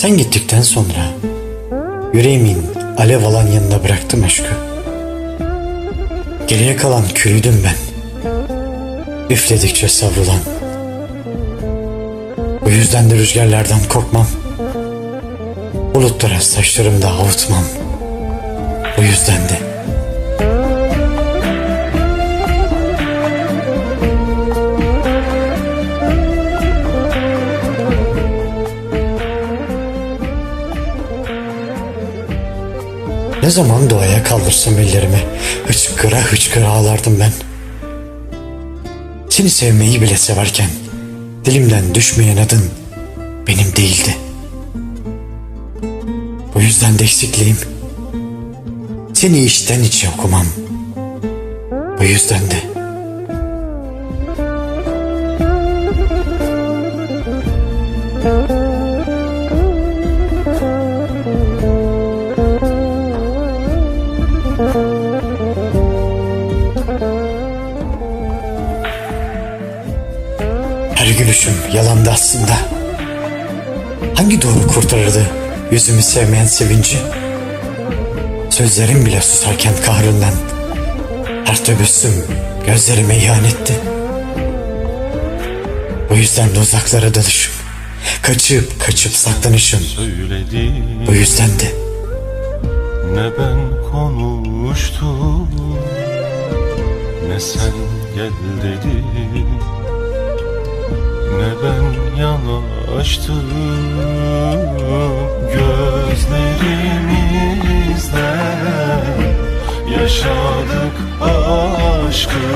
Sen gittikten sonra yüreğimin alev alan yanına bıraktım aşkı. Geriye kalan külüydüm ben. Üfledikçe savrulan. Bu yüzden de rüzgarlardan korkmam. Bulutlara saçlarımda avutmam. Bu yüzden de Ne zaman doğaya kaldırsam ellerimi hıçkıra hıçkıra ağlardım ben. Seni sevmeyi bile severken dilimden düşmeyen adın benim değildi. Bu yüzden de eksikliğim. Seni içten içe okumam. Bu yüzden de her gülüşüm yalandı aslında. Hangi doğru kurtarırdı yüzümü sevmeyen sevinci? Sözlerim bile susarken kahrından her tebessüm gözlerime ihanetti. Bu yüzden de uzaklara dalışım, kaçıp kaçıp saklanışım. Bu yüzden de Ne ben konuştum Ne sen gel dedi Ne yanaştım Gözlerimizde? Yaşadık aşkı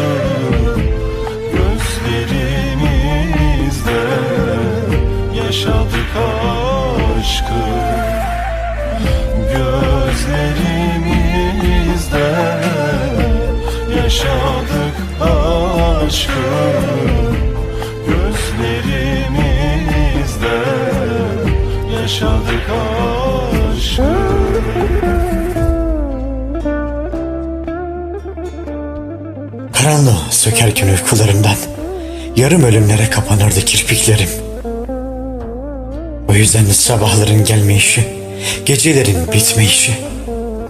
Gözlerimizde. Yaşadık aşkı Gözlerimizde. Yaşadık aşkı yaşadık aşkı karanlığı sökerken uykularımdan yarım ölümlere kapanırdı kirpiklerim. Bu yüzden de sabahların gelmeyişi, gecelerin bitmeyişi.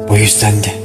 Bu yüzden de